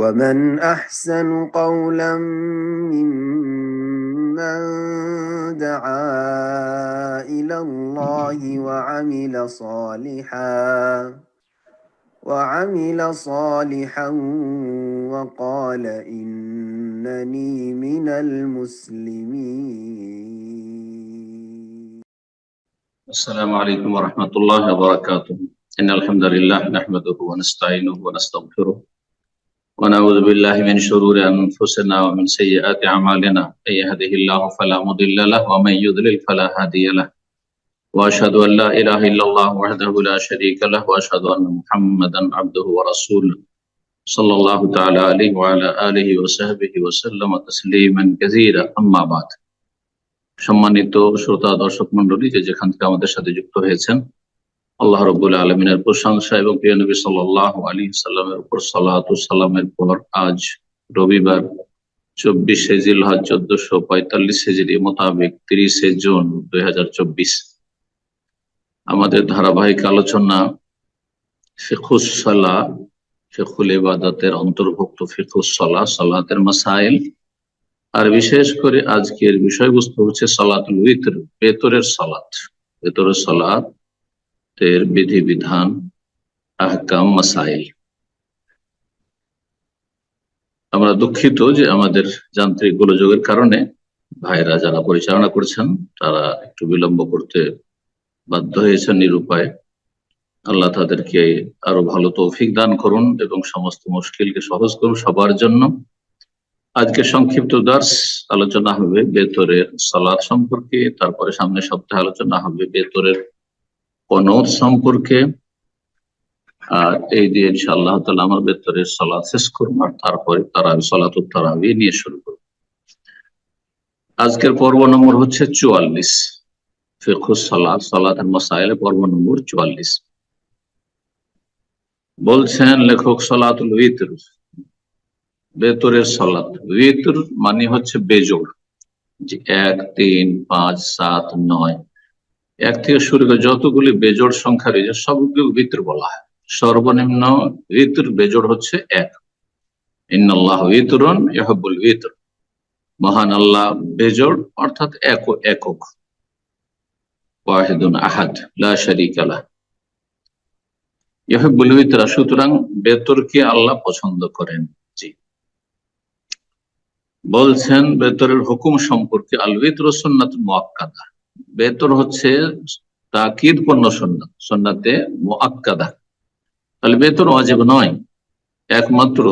ومن أحسن قولا ممن دعا إلى الله وعمل صالحا وعمل صالحا وقال إنني من المسلمين السلام عليكم ورحمة الله وبركاته. إن الحمد لله نحمده ونستعينه ونستغفره ونعوذ بالله من شرور أنفسنا ومن سيئات أعمالنا من يهده الله فلا مضل له ومن يضلل فلا هادي له وأشهد أن لا إله إلا الله وحده لا شريك له وأشهد أن محمدا عبده ورسوله صلى الله تعالى عليه وعلى آله وصحبه وسلم تسليما كثيرا أما بعد সম্মানিত শ্রোতা দর্শক মন্ডলী যে যেখান থেকে আমাদের সাথে যুক্ত হয়েছেন আল্লাহ রবুল আলমিনের প্রশংসা এবং প্রিয় নবী সাল্লাহ আলী সাল্লামের উপর সাল্লামের পর আজ রবিবার চব্বিশে জিলহাজ চোদ্দশো পঁয়তাল্লিশ হেজিরি মোতাবেক তিরিশে জুন দুই হাজার চব্বিশ। আমাদের ধারাবাহিক আলোচনা ফিখুসালা ফিখুল ইবাদতের অন্তর্ভুক্ত ফিখুসলা সালাতের মাসাইল। আর বিশেষ করে আজকের বিষয়বস্তু হচ্ছে সালাতুল উইতর বেতরের সালাত। বেতরের সালাত এর বিধিবিধান আহকাম মাসাইল। আমরা দুঃখিত যে আমাদের যান্ত্রিক গোলযোগের কারণে ভাইরা যারা পরিচালনা করছেন, তারা একটু বিলম্ব করতে বাধ্য হয়েছেন নিরুপায়। আল্লাহ তাদেরকে আরও ভালো তৌফিক দান করুন এবং সমস্ত মুশকিলকে সহজ করুন সবার জন্য। আজকে সংক্ষিপ্ত দার্স আলোচনা হবে বেতরের সালাদ সম্পর্কে, তারপরে সামনে সপ্তাহে আলোচনা হবে বেতরের কনদ সম্পর্কে, আর এই দিয়ে ইনশাআল্লাহ তালা আমার বেতরের সালাদ শেষ করব তারপরে তারা সালাত তারাবি নিয়ে শুরু করব। আজকের পর্ব নম্বর হচ্ছে চুয়াল্লিশ পর্ব নম্বর চুয়াল্লিশ। বলছেন লেখক, সালাতুল বেতরের সালাত। মানে হচ্ছে বেজোড়। যে এক, তিন, পাঁচ, সাত, নয় এক থেকে শুরু করে যতগুলি বেজোড় সংখ্যা রয়েছে, সবগুলো ভিতর বলা হয়। সর্বনিম্ন ঋতুর বেজোড় হচ্ছে এক। ইন্নআল্লাহ ভিতরন ইহবুল ভিতর মহান আল্লাহ বেজোড়, অর্থাৎ এক একক। ওয়াহিদুন আহাদ, লা ইহবুল ভিতরা সুতরাং বেতরকে আল্লাহ পছন্দ করেন জি। বলছেন, বেতরের হুকুম সম্পর্কে আল ভিতর সুন্নাত মুআক্কাদা বেতর হচ্ছে তাকিদ পণ্য সন্ন্যাত সন্ন্যাতে মোয়াক্কাদা তাহলে বেতর অজেব নয়। একমাত্র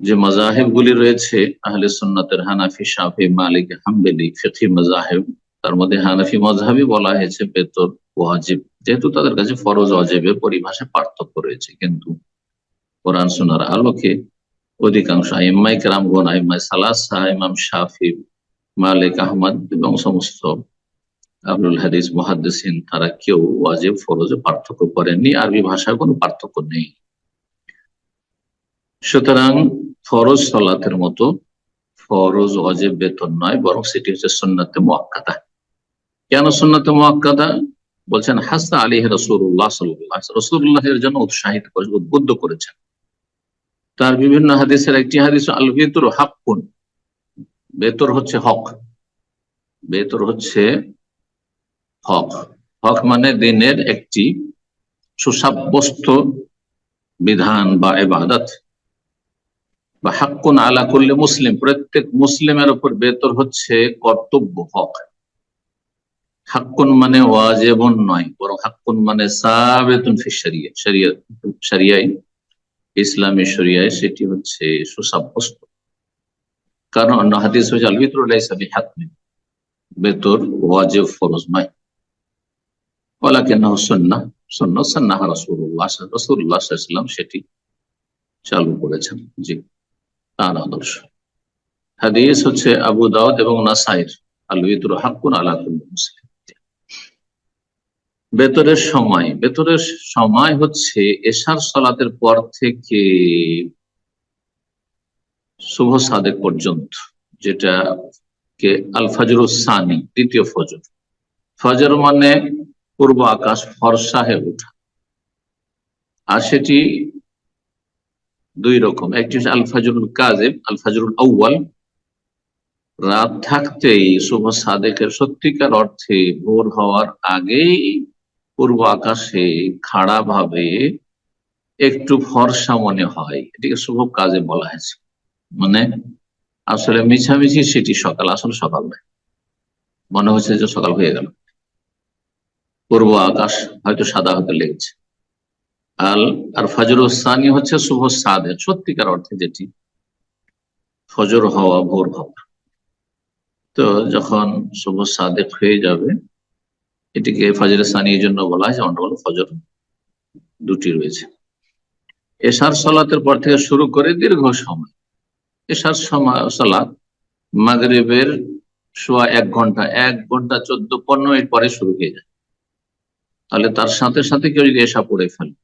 যে মজাহেব গুলি রয়েছে, আহলে সন্ন্যতের হানাফি সাফি মালিক, হাম্বেলি ফিকি মজাহেব তার মধ্যে হানাফি মজাহাবি বলা হয়েছে বেতর ওয়াজিব। যেহেতু তাদের কাছে ফরজ অজেবের পরিভাষায় পার্থক্য রয়েছে, কিন্তু কোরআন সোনার আলোকে অধিকাংশ আইম্মাই কেরামগণ আইম্মাই সালাসা ইমাম শাফি মালিক আহমদ এবং সমস্ত আবুল হাদিস মহাদ্দিন তারা কেউ ওয়াজিব, ফরজে পার্থক্য করেননি। আরবি ভাষায় কোনো পার্থক্য নেই। সুতরাং ফরজ সলাতের মতো ফরজ অজেব বেতন নয়, বরং সেটি হচ্ছে সন্ন্যতে মোয়াক্কাদা কেন সন্ন্যতে মোয়াক্কাদা বলছেন হাসা আলী রসুল্লাহ সাল্লাহ রসুল্লাহের জন্য উৎসাহিত করে উদ্বুদ্ধ করেছেন। তার বিভিন্ন হাদিসের একটি হাদিস আল ভিতর হাক্কুন। বেতর হচ্ছে হক। বেতর হচ্ছে হক। হক মানে দিনের একটি সুসাব্যস্ত বিধান বা এবাদত বা হাক্কুন আলা করলে মুসলিম। প্রত্যেক মুসলিমের উপর বেতর হচ্ছে কর্তব্য হক। হাক্কুন মানে ওয়াজেবন নয়, বরং হাক্কুন মানে সাবেতুন ফিসারিয়া সারিয়া সারিয়াই ইসলামী শরিয়ায় সেটি হচ্ছে সুসাব্যস্ত। কারণ হাদিস হয়েছে আল হাতমি বেতর ওয়াজিব ফরজ নয়। ওলাকেন সন্না সন্না সন্না রসুল্লাহ রসুল্লাহ ইসলাম সেটি চালু করেছেন। জি, তার আদর্শ। হাদিস হচ্ছে আবু দাউদ এবং নাসাইর আল বিতর হাক্কুন আলা মুসলিম। বেতরের সময় বেতরের সময় হচ্ছে এশার সলাতের পর থেকে শুভ সাদেক পর্যন্ত, যেটা কে আল ফজর সানি, দ্বিতীয় ফজর। ফজর মানে পূর্ব আকাশ ফর্সা হয়ে ওঠা। আর সেটি দুই রকম, একটি হচ্ছে আল ফাজরুল কাজেব আল ফাজরুল রাত থাকতেই শুভ সাদেকের সত্যিকার অর্থে ভোর হওয়ার আগেই পূর্ব আকাশে খাড়া ভাবে একটু ফর্সা মনে হয়। এটিকে শুভ কাজে বলা হয়েছে। মানে আসলে মিছামিছি সেটি সকাল, আসলে সকাল নয়। মনে হচ্ছে যে সকাল হয়ে গেল। পূর্ব আকাশ হয়তো সাদা হতে লেগেছে। আল আর ফজর সানি হচ্ছে শুভ সাদের, সত্যিকার অর্থে যেটি ফজর হওয়া ভোর হওয়া তো যখন শুভ সাদেক হয়ে যাবে, এটিকে ফজর সানি এই জন্য বলা হয় হলো ফজর দুটি রয়েছে। এশার সলাতের পর থেকে শুরু করে দীর্ঘ সময় সময় সলাৎ মাগরেবের সোয়া এক ঘণ্টা। এক ঘণ্টা চোদ্দ, পনেরো মিনিট পরে শুরু হয়ে যায়। তাহলে তার সাথে সাথে কেউ যদি এসা পড়ে ফেলে।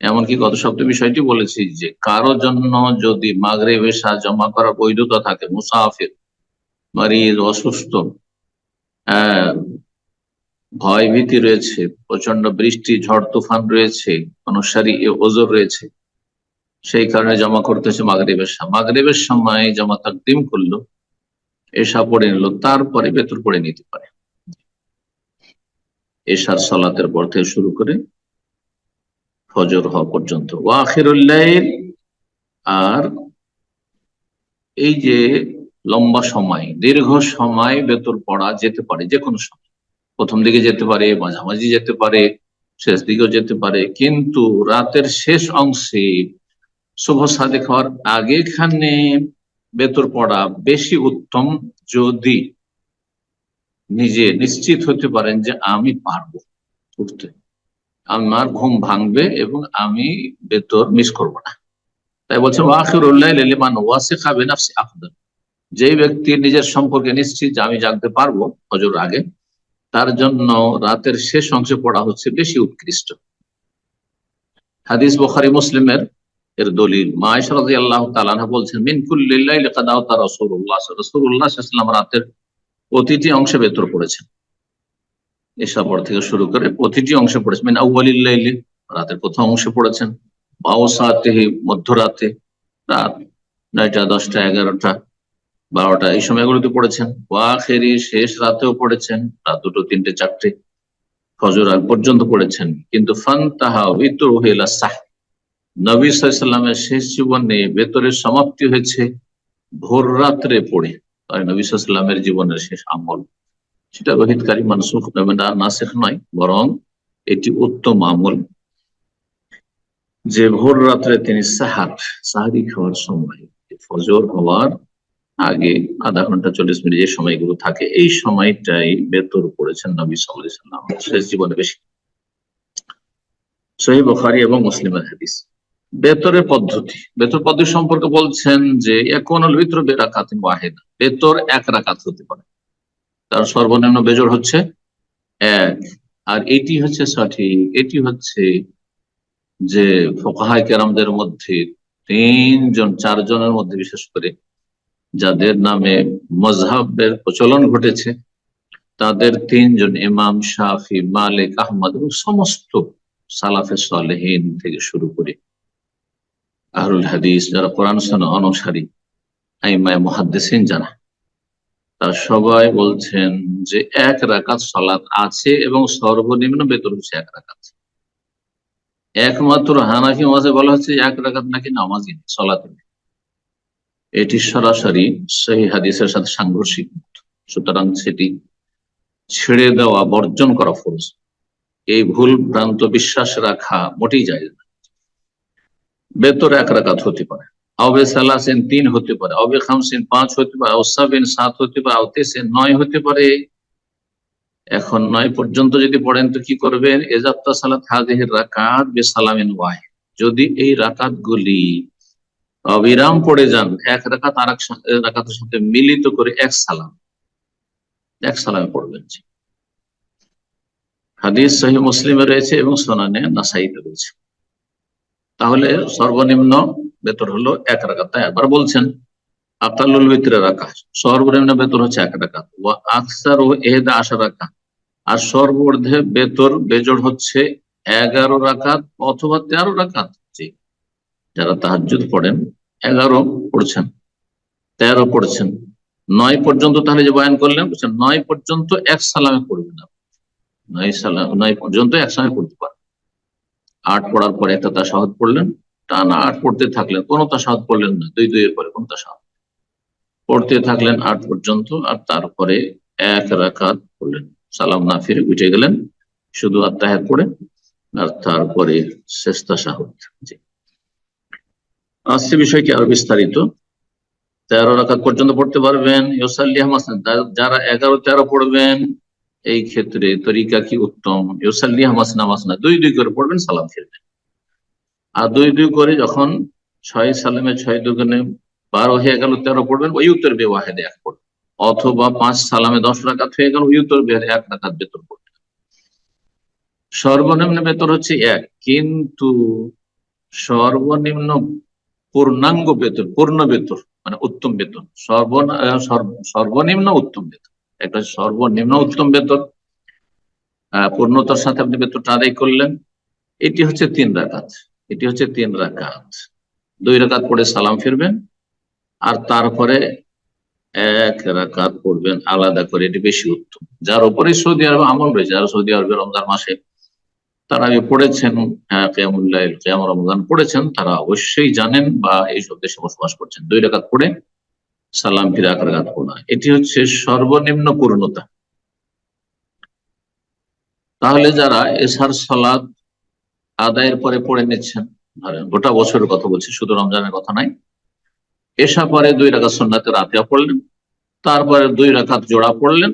এমনকি গত সপ্তাহে বিষয়টি বলেছি যে, কারও জন্য যদি মাগরে বেশা জমা করার বৈধতা থাকে, মুসাফির মারিজ অসুস্থ ভয় ভীতি রয়েছে প্রচণ্ড বৃষ্টি, ঝড়, তুফান রয়েছে অনুসারী ওজোর রয়েছে সেই কারণে জমা করতে হচ্ছে মাগরেবের মাগরেবের সময় জমা তাকদিম করল এসা পড়ে নিল, তারপরে বেতর পড়ে নিতে পারে। এশার সলাতের পর থেকে শুরু করে ফজর হওয়া পর্যন্ত। ওয়াখিরুল্লাইল আর এই যে লম্বা সময়, দীর্ঘ সময় বেতর পড়া যেতে পারে, যে কোনো সময়। প্রথম দিকে যেতে পারে, মাঝামাঝি যেতে পারে, শেষ দিকেও যেতে পারে, কিন্তু রাতের শেষ অংশে শুভ সাদেক হওয়ার আগে আগেখানে বেতর পড়া বেশি উত্তম যদি নিজে নিশ্চিত হতে পারেন যে আমি পারব উঠতে। আমার ঘুম ভাঙবে এবং আমি বেতর মিস করব না। তাই বলছে ওয়াখিরুল্লাহমান ওয়াসে খাবে নাফসি আফদাল যে ব্যক্তি নিজের সম্পর্কে নিশ্চিত যে আমি জানতে পারব হজর আগে, তার জন্য রাতের শেষ অংশে পড়া হচ্ছে বেশি উৎকৃষ্ট। হাদিস বখারি, মুসলিমের এর দলিল। মায়েশরাদি আল্লাহ তালানা বলছেন মিনকুল্লিল্লাহ রসুল্লাহ রসুল্লাহ রাতের প্রতিটি অংশে ভেতর পড়েছেন এসা পর থেকে শুরু করে প্রতিটি অংশে পড়েছেন মিন আউ্বালিল্লাইলি রাতের প্রথম অংশে পড়েছেন। বাউসাতেহি মধ্যরাতে, রাত নয়টা, দশটা, এগারোটা, বারোটা, এই সময়গুলোতে পড়েছেন। ওয়াখেরি শেষ রাতেও পড়েছেন। রাত দুটো, তিনটে, চারটে, ফজর আগ পর্যন্ত পড়েছেন। কিন্তু ফান তাহা উইতর হইলা সাহ নবী সাল্লামের শেষ জীবনে ভেতরের সমাপ্তি হয়েছে ভোর রাত্রে পড়ে। তাই নবী সাল্লামের জীবনের শেষ আমল। সেটা রোহিতকারী মানসুখ নাসেখ নয়, বরং এটি উত্তম আমল। যে ভোর রাত্রে তিনি সাহার, সাহারি খাওয়ার সময়, ফজর হওয়ার আগে আধা ঘণ্টা চল্লিশ মিনিট যে সময়গুলো থাকে, এই সময়টাই বেতর পড়েছেন নবী সাল্লাম শেষ জীবনে বেশি। সহি বখারি এবং মুসলিমের হাদিস। বেতরের পদ্ধতি। বেতর পদ্ধতি সম্পর্কে বলছেন যে এখন ভিতর বেরাকাত বেতর এক রাকাত হতে পারে। তার সর্বনিম্ন বেজর হচ্ছে এক। আর এটি হচ্ছে সঠিক, এটি হচ্ছে যে ফোকাহাই কেরামদের মধ্যে তিনজন, চারজনের মধ্যে বিশেষ করে যাদের নামে মজহাবের প্রচলন ঘটেছে, তাদের তিনজন ইমাম, শাফি, মালিক, আহমদ এবং সমস্ত সালাফে সালেহীন থেকে শুরু করে আহরুল হাদিস যারা কোরআন অনুসারী, আইমায় মহাদ্দেসিন জানা তারা সবাই বলছেন যে এক রাকাত সলাৎ আছে এবং সর্বনিম্ন বেতন হচ্ছে এক রাকাত। একমাত্র হানাফি মাঝে বলা হচ্ছে এক রাকাত নাকি নামাজি সলাতে এটি সরাসরি সেই হাদিসের সাথে সাংঘর্ষিক সুতরাং সেটি ছেড়ে দেওয়া, বর্জন করা ফরজ। এই ভুল ভ্রান্ত বিশ্বাস রাখা মোটেই যায় না বেতর এক রাকাত হতে পারে। আবে সালাসেন তিন হতে পারে আবে খামসিন পাঁচ হতে পারে ওসাবিন সাত হতে পারে আওতেসেন নয় হতে পারে। এখন নয় পর্যন্ত যদি পড়েন তো কি করবেন? এজাত্তা সালাত হাজির রাকাত বে সালামিন ওয়াহিদ। যদি এই রাকাত গুলি অবিরাম পড়ে যান, এক রাকাত আর এক রাকাতের সাথে মিলিত করে এক সালাম, এক সালামে পড়বেন হাদিস সহি মুসলিমে রয়েছে এবং সোনানে নাসাইতে রয়েছে। তাহলে সর্বনিম্ন বেতন হলো এক রাকাত, তাই একবার বলছেন। আকালুল ভিতরে রাখা সর্বনিম্ন বেতন হচ্ছে এক রাকাত। ও আকসার ও এহেদা আশা রাখা আর সর্বর্ধে বেতর বেজর হচ্ছে এগারো রাকাত অথবা তেরো রাকাত। জি, যারা তাহাজ্জুদ পড়েন, এগারো পড়ছেন, তেরো পড়ছেন। নয় পর্যন্ত তাহলে যে বয়ান করলেন বলছেন নয় পর্যন্ত এক সালামে পড়বেন নয় সালাম নয় পর্যন্ত এক সালামে পড়তে পারেন আট পড়ার পরে একটা তাসাহত পড়লেন, টানা আট পড়তে থাকলেন, কোনো তাসাহত পড়লেন না, দুই দুইয়ের পরে কোন তাসাহত পড়তে থাকলেন আট পর্যন্ত, আর তারপরে এক রাকাত পড়লেন। সালাম না ফিরে উঠে গেলেন, শুধু আত্মাহাত পড়ে আর তারপরে শেষ তাসাহত জি। আসছে বিষয়টি আরও বিস্তারিত। তেরো রাকাত পর্যন্ত পড়তে পারবেন, ইউসাল্লি হামাসনা, যারা এগারো তেরো পড়বেন এই ক্ষেত্রে তরিকা কি উত্তম? ইউসাল্লি হামাসনা মাসনা দুই দুই করে পড়বেন, সালাম ফিরবেন আর দুই দুই করে যখন ছয় সালামে ছয় দুগুণে বারো হয়ে গেল, তেরো পড়বেন, ওই উত্তর বেওয়াহেদে এক পড়বেন। অথবা পাঁচ সালামে দশ রাকাত হয়ে গেল, ওই উত্তর বেহারে এক রাকাত বেতন পড়বেন। সর্বনিম্ন বেতন হচ্ছে এক, কিন্তু সর্বনিম্ন পূর্ণাঙ্গ বেতন, পূর্ণ বেতন মানে উত্তম বেতন সর্ব- সর্বনিম্ন উত্তম বেতন। একটা সর্বনিম্ন উত্তম বেতন পূর্ণতার সাথে আপনি বেতনটা আদায় করলেন। এটি হচ্ছে তিন রাকাত। এটি হচ্ছে তিন রাকাত। দুই রাকাত পড়ে সালাম ফিরবেন, আর তারপরে এক রাকাত পড়বেন আলাদা করে। এটি বেশি উত্তম। যার উপরে সৌদি আরবে আমল রয়েছে, যারা সৌদি আরবে রমজান মাসে তারা আগে পড়েছেন হ্যাঁ কেয়ামুল্লাহ কেয়াম রমজান পড়েছেন, তারা অবশ্যই জানেন বা এইসব দেশে বসবাস করছেন। দুই রাকাত পড়ে সালাম ফিরে এক রাকাত পড়া এটি হচ্ছে সর্বনিম্ন পূর্ণতা। তাহলে যারা এসার সালাদ আদায়ের পরে পড়ে নিচ্ছেন ধরেন গোটা বছরের কথা বলছি, শুধু রমজানের কথা নাই, এসা পরে দুই রাকাত সন্ন্যাতে রাতিয়া পড়লেন, তারপরে দুই রাকাত জোড়া পড়লেন,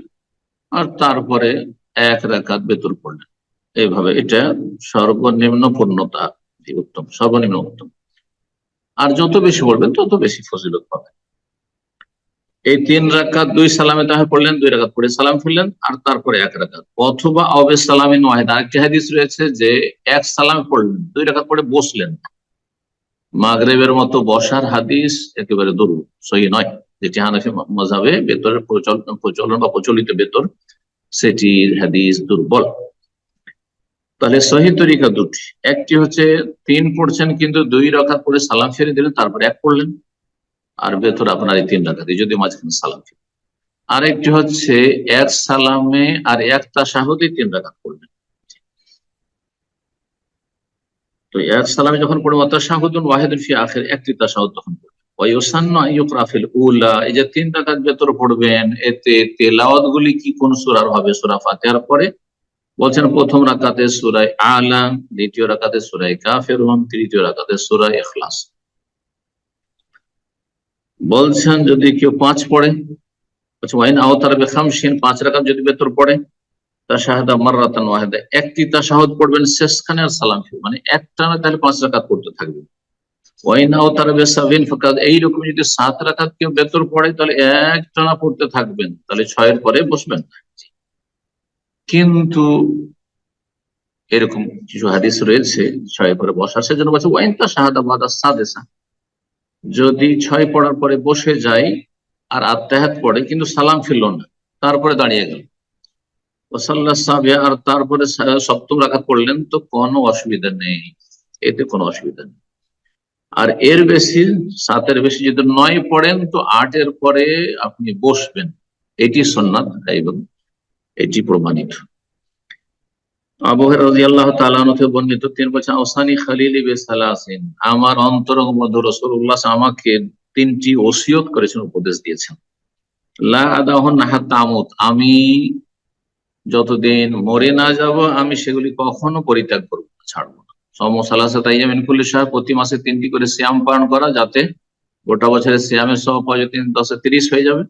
আর তারপরে এক রাকাত বেতর পড়লেন। এইভাবে এটা সর্বনিম্ন পূর্ণতা উত্তম সর্বনিম্ন উত্তম। আর যত বেশি পড়বেন, তত বেশি ফজিলত পাবেন। এই তিন রাকাত দুই সালামে তাহে পড়লেন, দুই রাকাত পড়ে সালাম ফিরলেন আর তারপরে এক রাকাত। অথবা অবে সালামিন ওয়াহেদ আরেকটি হাদিস রয়েছে যে এক সালামে পড়লেন, দুই রাকাত পড়ে বসলেন। মাগরেবের মতো বসার হাদিস একেবারে দরু সহি নয়। যেটি হানাফি মজাবে বেতরের প্রচলন প্রচলন বা প্রচলিত বেতর সেটির হাদিস দুর্বল। তাহলে সহি তরিকা দুটি। একটি হচ্ছে, তিন পড়ছেন কিন্তু দুই রাকাত পড়ে সালাম ফিরে দিলেন, তারপরে এক পড়লেন। আর ভেতর আপনার এই তিন রাকাতে যদি মাঝখানে সালাম ফিরে আরেকটি হচ্ছে, এক সালামে আর এক তাসাহুদে তিন রাকাত পড়বেন তো এক সালামে যখন পড়ব তাসাহুদুন ওয়াহিদুন ফি আখির, একটি তাসাহুদ তখন পড়বেন। উলা, এই যে তিন পড়বেন, এতে গুলি কি কোন সূরার হবে? পরে বলছেন, প্রথম দ্বিতীয় তৃতীয় রাকাতে সুরাই ইখলাস। বলছেন যদি কেউ পাঁচ পড়ে বলছে ওয়াইন আওতার বেখামসিন পাঁচ রাকাত যদি বেতর পড়ে, তা শাহাদা মাররাতান ওয়াহিদা। একটি তাশাহুদ পড়বেন শেষখানে আর সালাম ফিরবে মানে একটা না, তাহলে পাঁচ রাকাত পড়তে থাকবে। ওয়াইন আওতার বেসাবিন, ফাকাদ এইরকম যদি সাত রাকাত কেউ বেতর পড়ে, তাহলে এক টানা পড়তে থাকবেন। তাহলে ছয়ের পরে বসবেন কিন্তু এরকম কিছু হাদিস রয়েছে, ছয়ের পরে বসার সেজন্য বলছে, ওয়াইন তা শাহাদা বাদা সাদেসা। যদি ছয় পড়ার পরে বসে যাই আর আত্মাহাত পড়ে, কিন্তু সালাম ফিরল না, তারপরে দাঁড়িয়ে গেল। ওসাল্লা সাবিয়া, আর তারপরে সপ্তম রাখাত পড়লেন, তো কোনো অসুবিধা নেই, এতে কোনো অসুবিধা নেই। আর এর বেশি, সাতের বেশি যদি নয় পড়েন, তো আটের পরে আপনি বসবেন। এটি সন্ন্যাত এবং এটি প্রমাণিত আবহের রাজি আল্লাহ তালানতে বর্ণিত বছর আমার অন্তরঙ্গ মধ্য আমাকে তিনটি ওসিয়ত করেছেন, উপদেশ দিয়েছেন। লা আমি যতদিন মরে না যাব, আমি সেগুলি কখনো পরিত্যাগ করব না, ছাড়বো না। সমসালাসা তাই যেমন কুল্লি সাহেব প্রতি মাসে তিনটি করে শ্যাম পালন করা যাতে গোটা বছরের শ্যামের সহ পাওয়া তিন দশে তিরিশ হয়ে যাবে।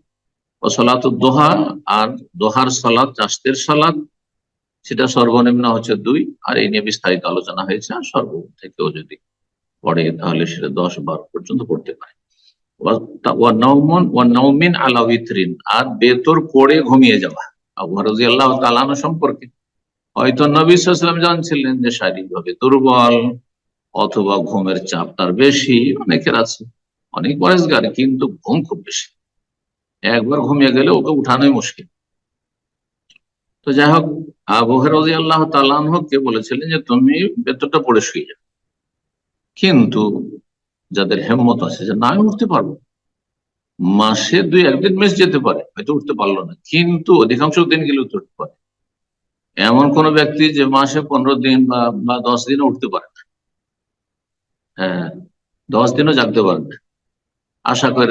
ও সলাত দোহা, আর দোহার সলাদ চাষের সলাদ সেটা সর্বনিম্ন হচ্ছে দুই, আর এই নিয়ে বিস্তারিত আলোচনা হয়েছে, আর সর্ব থেকেও যদি পড়ে, তাহলে সেটা দশ বারো পর্যন্ত পড়তে পারে। আর বেতর পড়ে ঘুমিয়ে যাওয়া। আবু আল্লাহ তালানো সম্পর্কে। হয়তো নবী সাল্লাম জানছিলেন যে শারীরিকভাবে দুর্বল অথবা ঘুমের চাপ তার বেশি, অনেকের আছে, অনেক বয়সগার কিন্তু ঘুম খুব বেশি। একবার ঘুমিয়ে গেলে ওকে উঠানোই মুশকিল। তো যাই হোক, আবু রাজি আল্লাহ তালানহকে বলেছিলেন যে, তুমি বেতরটা পড়ে শুয়ে যাবে কিন্তু যাদের হেম্মত আছে যে, না, আমি উঠতে পারব। মাসে দুই, একদিন মেস যেতে পারে, হয়তো উঠতে পারল না। কিন্তু অধিকাংশ দিন গেলে উঠতে পারে। এমন কোন ব্যক্তি যে, মাসে পনেরো দিন বা দশ দিনও উঠতে পারে না। হ্যাঁ দশ দিনও জাগতে পারে না। আশা করে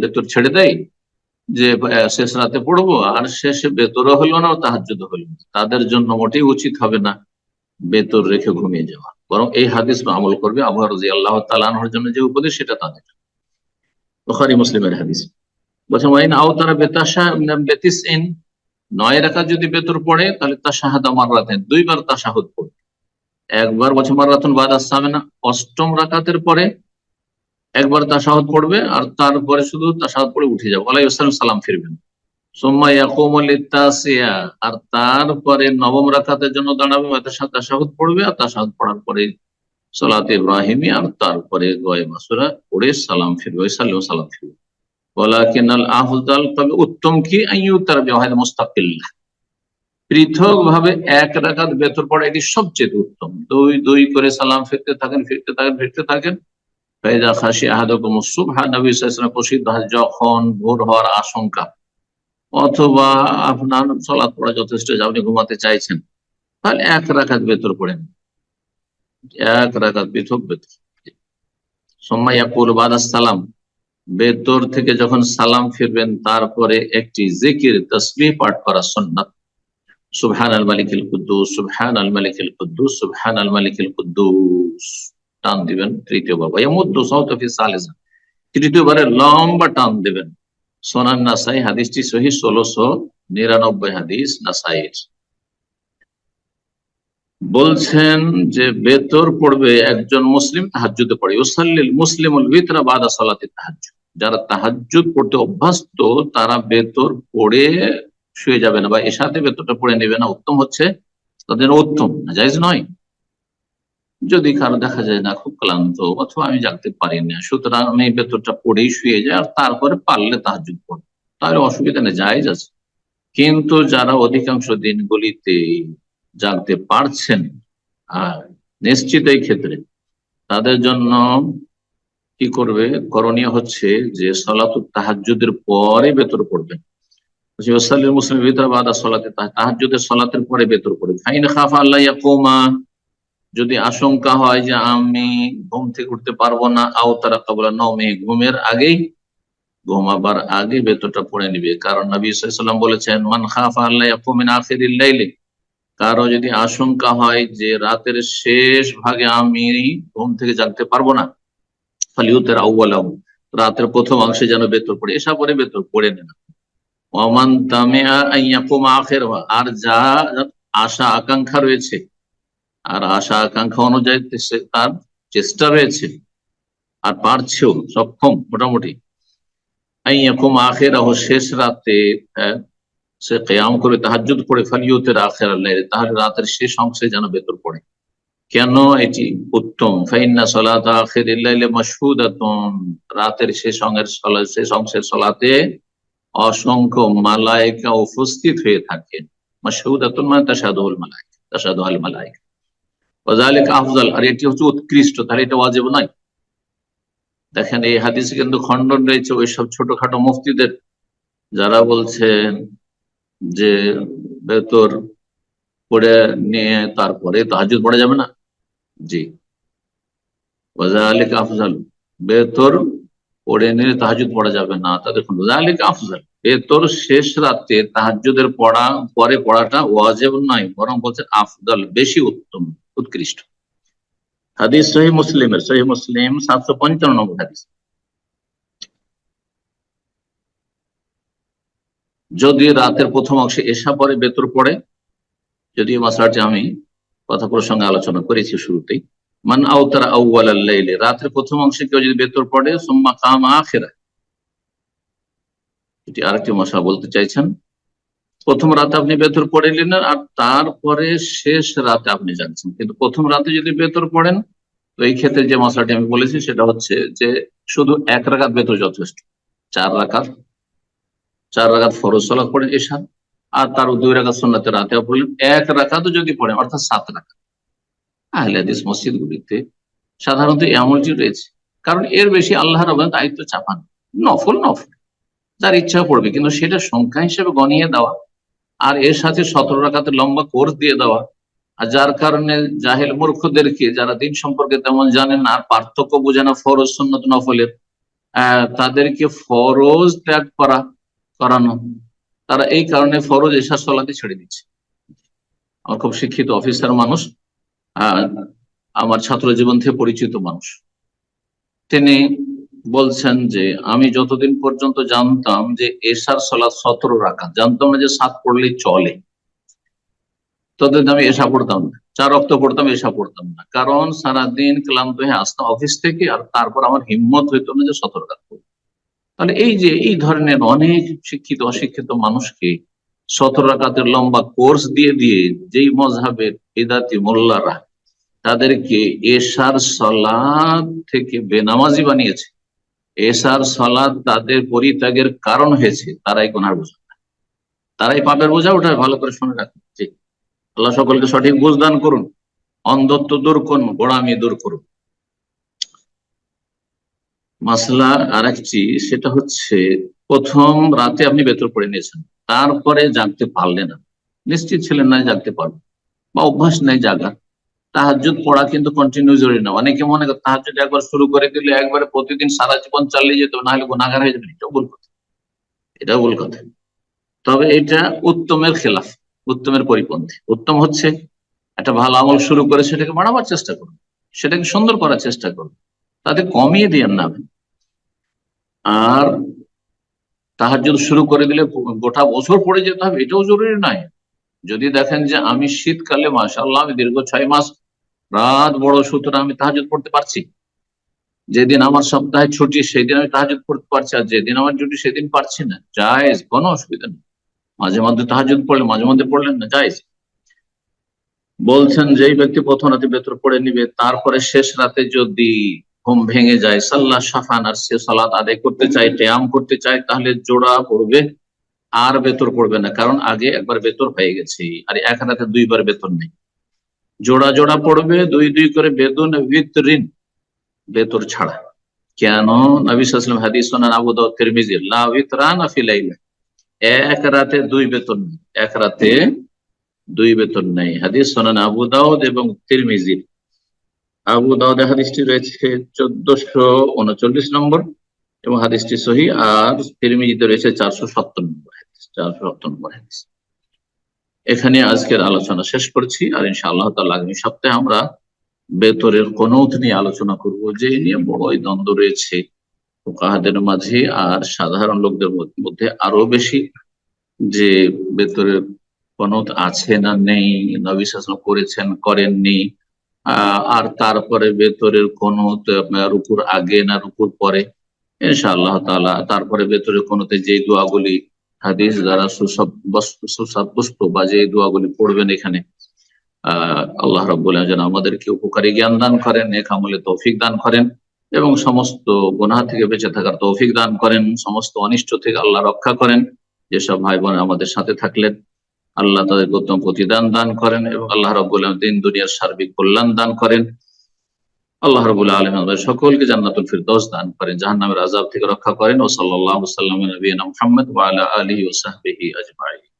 বেতর ছেড়ে দেয়। যে শেষ রাতে পড়ব, আর শেষে বেতরও হলো না তাহার তাহাজুদ হলো না। তাদের জন্য মোটেই উচিত হবে না বেতর রেখে ঘুমিয়ে যাওয়া। বরং এই হাদিস আমল করবে আবু রাজি আল্লাহ তালানোর জন্য যে উপদেশ, সেটা তাদের। বুখারী মুসলিমের হাদিস। বলছেন ওয়াইন আও তারা বেতাশা বেতিস ইন নয় রাখা যদি বেতর পড়ে, তাহলে তা শাহাদা মাররাতেন। দুইবার তা শাহুদ পড়বে। একবার বলছে, মাররাতুন বাদ আসসামে না অষ্টম রাকাতের পরে একবার তা শাহুদ পড়বে আর তারপরে শুধু তা শাহুদ পড়ে উঠে যাবে। আলাই সালাম সালাম ফিরবেন। সোম্মা ইয়াকুমুল লিত্তাসিয়া। আর তারপরে নবম রাকাতের জন্য দাঁড়াবে তাশাহুদ পড়বে আর তাশাহুদ পড়ার পরে সালাত ইব্রাহিমী আর তারপরে গয়ে মাসুরা পড়ে সালাম ফিরবে সাল্লাম সালাম ফিরবে। ওয়ালাকিন আল আফদাল তবে উত্তম কি? আইয়ু তার বিওয়াহিদ মুস্তাকিল্লাহ পৃথক ভাবে এক রাকাত বেতর পড়া এটি সবচেয়ে উত্তম। দুই দুই করে সালাম ফিরতে থাকেন ফিরতে থাকেন ফিরতে থাকেন। ফাইদা খাসি আহাদকুম সুবহা নবী সাল্লাল্লাহু যখন ভোর হওয়ার আশঙ্কা। অথবা আপনার সলাৎ পড়া যথেষ্ট আপনি ঘুমাতে চাইছেন, তাহলে এক রাখাত বেতর পড়েন। এক পৃথক বেতর সোম্মাইয়া কুরবাদ সালাম বেতর থেকে যখন সালাম ফিরবেন, তারপরে একটি জিকির, তসবিহ পাঠ করা সন্ন্যত সুবহান আল মালিকুল কুদ্দুস সুবহান আল মালিকুল কুদ্দুস সুবহান আল মালিকুল কুদ্দুস। টান দিবেন তৃতীয়বার। তৃতীয়বারে লম্বা টান দিবেন। সোনান নাসাই, হাদিসটি সহি ষোলোশো নিরানব্বই হাদিস নাসাইয়ের বলছেন যে বেতর পড়বে একজন মুসলিম তাহাজ্জুদে পড়ে। ওসাল্লিল মুসলিমুল ভিতরা বাদা সালাতে তাহাজ্জুদ। যারা তাহাজ্জুদ পড়তে অভ্যস্ত, তারা বেতর পড়ে শুয়ে যাবে না বা এর সাথে বেতরটা পড়ে নেবে না। উত্তম হচ্ছে তাদের উত্তম। না নয়? যদি কারও দেখা যায় না, খুব ক্লান্ত, অথবা আমি জাগতে পারি না, সুতরাং আমি বেতরটা পড়েই শুয়ে যাই, আর তারপরে পারলে তাহাজুদ পড়ব তাহলে অসুবিধা নেই জায়েজ আছে কিন্তু যারা অধিকাংশ দিনগুলিতে জাগতে পারছেন, আর নিশ্চিত এই ক্ষেত্রে তাদের জন্য কি করবে? করণীয় হচ্ছে যে সলাত তাহাজুদের পরে বেতর পড়বেন। মুসলিম ভিতরে বাদা সলাতে তাহাজুদের সলাতের পরে বেতর পড়বে ফাইন খাফা আল্লাহ ইয়াকুমা যদি আশঙ্কা হয় যে আমি ঘুম থেকে উঠতে পারব না, আও তারা কাবলা নমে ঘুমের আগেই ঘুমাবার আগে বেতরটা পড়ে নিবে। কারণ নবী সাল্লাম বলেছেন, মান খাফা আল্লাহ আখিরিল কারও যদি আশঙ্কা হয় যে রাতের শেষ ভাগে আমি ঘুম থেকে জাগতে পারব না, ফালিউতের আউ্বালাম রাতের প্রথম অংশে যেন বেতর পড়ে, এসা পরে বেতর পড়ে নেন। আর যা আশা, আকাঙ্ক্ষা রয়েছে আর আশা আকাঙ্ক্ষা অনুযায়ী সে তার চেষ্টা রয়েছে। আর পারছেও সক্ষম মোটামুটি। আইয়াকুম আখের শেষ রাতে সে কেয়াম করে তাহাজুদ পড়ে, ফালিয়তের আখের আল্লাহ তাহলে রাতের শেষ অংশে যেন বেতর পড়ে। কেন এটি উত্তম? ফাইন্না সলাত আখের মাসহুদাতুন রাতের শেষ অঙ্গের শেষ অংশের সলাতে অসংখ্য মালাইকা উপস্থিত হয়ে থাকে মাসহুদাতুন মানে তাসাদুল মালাইকা তাসাদু আল মালাইকা ওয়াজালিক আফজাল আর এটি হচ্ছে উৎকৃষ্ট, তাহলে এটা ওয়াজিব নয়। দেখেন, এই হাদিসে কিন্তু খণ্ডন রয়েছে ওই সব ছোটখাটো মুফতিদের, যারা বলছেন যে বেতর পড়ে নিয়ে তারপরে তাহাজুদ পড়া যাবে না। জি। ওয়াজালিক আফজাল বেতর পড়ে নিয়ে তাহাজুদ পড়া যাবে না। তা দেখুন ওয়াজালিক আফজাল বেতর শেষ রাতে তাহাজুদের পড়া, পরে পড়াটা ওয়াজেব নয়, বরং বলছে আফদাল, বেশি উত্তম। উৎকৃষ্ট। হাদিস সহি মুসলিমের, সহি মুসলিম সাতশো পঞ্চান্ন নম্বর হাদিস। যদি রাতের প্রথম অংশে এসা পরে বেতর পড়ে, যদিও মশলাটি আমি কথা প্রসঙ্গে আলোচনা করেছি শুরুতেই, মান আউতারা আউ্বাল আল্লাইলে রাতের প্রথম অংশে কেউ যদি বেতর পড়ে, সোম্মা কাম আখেরা এটি আরেকটি মশলা বলতে চাইছেন প্রথম রাতে আপনি বেতর পড়ে নিলেন আর তারপরে শেষ রাতে আপনি জানছেন কিন্তু প্রথম রাতে যদি বেতর পড়েন, তো এই ক্ষেত্রে যে মশলাটি আমি বলেছি, সেটা হচ্ছে যে শুধু এক রাখাত বেতর যথেষ্ট। চার রাখাত চার রাখাত ফরজ সলাৎ পড়েন এসা আর তার দুই রাখাত সন্ন্যতে রাতে পড়লেন। এক রাখাতও যদি পড়েন, অর্থাৎ সাত রাখাত আহলে হাদিস মসজিদ গুলিতে সাধারণত এই আমলটি রয়েছে। কারণ এর বেশি আল্লাহ রবেন দায়িত্ব চাপান, নফল নফল। যার ইচ্ছা পড়বে, কিন্তু সেটা সংখ্যা হিসেবে গনিয়ে দেওয়া আর এর সাথে সতেরো রাখাতে লম্বা কোর্স দিয়ে দেওয়া। আর যার কারণে জাহেল মূর্খদেরকে যারা দিন সম্পর্কে তেমন জানেন না পার্থক্য বোঝে না ফরজ, সন্নত, নফলের তাদেরকে ফরজ ত্যাগ করা, করানো। তারা এই কারণে ফরজ এশার সলাতে ছেড়ে দিচ্ছে। আমার খুব শিক্ষিত অফিসার মানুষ আমার ছাত্র জীবন থেকে পরিচিত মানুষ। তিনি বলছেন যে, আমি যতদিন পর্যন্ত জানতাম যে এশার সলাৎ সতেরো রাখা জানতাম না যে সাত পড়লে চলে। ততদিন আমি এসা পড়তাম না। চার রক্ত পড়তাম, এসা পড়তাম না। কারণ সারাদিন ক্লান্ত হয়ে আসতাম অফিস থেকে আর তারপর আমার হিম্মত হইতো না যে সতেরো রাখ তাহলে এই যে, এই ধরনের অনেক শিক্ষিত, অশিক্ষিত মানুষকে সতেরো রাকাতের লম্বা কোর্স দিয়ে দিয়ে যেই মজহাবের বেদাতি মোল্লারা তাদেরকে এশার সলাদ থেকে বেনামাজি বানিয়েছে। এশার সলাদ তাদের পরিত্যাগের কারণ হয়েছে, তারাই গুনার বোঝা। তারাই পাপের বোঝা ওঠায় ভালো করে শুনে রাখুন। আল্লাহ সকলকে সঠিক বুঝদান করুন। অন্ধত্ব দূর করুন, গোড়ামি দূর করুন। মাসলা আর একটি সেটা হচ্ছে, প্রথম রাতে আপনি বেতর পড়ে নিয়েছেন, তারপরে জাগতে পারলেন না। নিশ্চিত ছিলেন না জাগতে পারবেন, বা অভ্যাস নেই জাগার। তাহাজুদ পড়া কিন্তু কন্টিনিউ জরুরি না। অনেকে মনে করে তাহাজুদ একবার শুরু করে দিলে একবারে প্রতিদিন সারা জীবন চালিয়ে যেত না হলে গুণাগার হয়ে যাবে এটাও ভুল কথা। এটাও ভুল কথা। তবে এটা উত্তমের খেলাফ, উত্তমের পরিপন্থী। উত্তম হচ্ছে একটা ভালো আমল শুরু করে সেটাকে বাড়াবার চেষ্টা করুন। সেটাকে সুন্দর করার চেষ্টা করুন। তাতে কমিয়ে দিয়েন না। আর তাহাজুদ শুরু করে দিলে গোটা বছর পড়ে যেতে হবে, এটাও জরুরি নয়। যদি দেখেন যে আমি শীতকালে মাসাল্লাহ আমি দীর্ঘ ছয় মাস রাত বড় সুতরাং আমি তাহাজুদ পড়তে পারছি। যেদিন আমার সপ্তাহে ছুটি, সেদিন আমি তাহাজুদ পড়তে পারছি, আর যেদিন আমার ছুটি, সেদিন পারছি না। জায়েজ, কোনো অসুবিধা নেই। মাঝে মধ্যে তাহাজুদ পড়লে, মাঝে মধ্যে পড়লেন না, জায়েজ। বলছেন, যেই ব্যক্তি প্রথম রাতে ভেতর পড়ে নিবে, তারপরে শেষ রাতে যদি ঘুম ভেঙে যায় সাল্লাহ সাফান আর সে সালাত আদায় করতে চায়, টেয়াম করতে চায়, তাহলে জোড়া পড়বে, আর বেতর পড়বে না। কারণ আগে একবার বেতর হয়ে গেছে, আর এক রাতে দুইবার বেতন নেই। জোড়া জোড়া পড়বে, দুই দুই করে বেদন বিতরিন বেতর ছাড়া। কেন? নবী হাদিস শোনান, আবু দাউদ লা এক রাতে দুই বেতন এক রাতে দুই বেতন নেই। হাদিস সোনান আবু দাউদ এবং তিরমিজির আবু দাউদ হাদিসটি রয়েছে চোদ্দশো উনচল্লিশ নম্বর এবং হাদিসটি সহি, আর তিরমিজিতে রয়েছে চারশো সত্তর নম্বর হাদিস, চারশো সত্তর নম্বর হাদিস। এখানে আজকের আলোচনা শেষ করছি, আর ইনশাআল্লাহ তাআলা আগামী সপ্তাহে আমরা বেতরের কনৌত নিয়ে আলোচনা করব, যে নিয়ে বড়ই দ্বন্দ্ব রয়েছে কাহাদের মাঝে, আর সাধারণ লোকদের মধ্যে আরও বেশি যে বেতরের কনত আছে না নেই, নবী শাসন করেছেন, করেননি আর তারপরে বেতরের কনত রুকুর আগে না রুকুর পরে, ইনশাআল্লাহ তাআলা তারপরে বেতরের কোনতে যে দোয়াগুলি হাদিস দ্বারা সুসাব্যস্ত বা যে দোয়াগুলি পড়বেন এখানে, আহ, আল্লাহ আলম যেন আমাদেরকে উপকারী জ্ঞান দান করেন এক আমলে তৌফিক দান করেন এবং সমস্ত গুনাহ থেকে বেঁচে থাকার তৌফিক দান করেন, সমস্ত অনিষ্ট থেকে আল্লাহ রক্ষা করেন। যেসব ভাই বোন আমাদের সাথে থাকলেন, আল্লাহ তাদের উত্তম প্রতিদান দান করেন এবং আল্লাহ আলম দিন দুনিয়ার সার্বিক কল্যাণ দান করেন। আল্লাহ রবুল আলম আমাদের সকলকে জান্নাতুল ফিরদৌস দান করেন, জাহান্নামের আজাব থেকে রক্ষা করেন। ও সাল্লাল্লাহু সাল্লাম, নবীনা মুহাম্মদ ওয়া আলা আলিহি ওয়া সাহবিহি আজমাইন।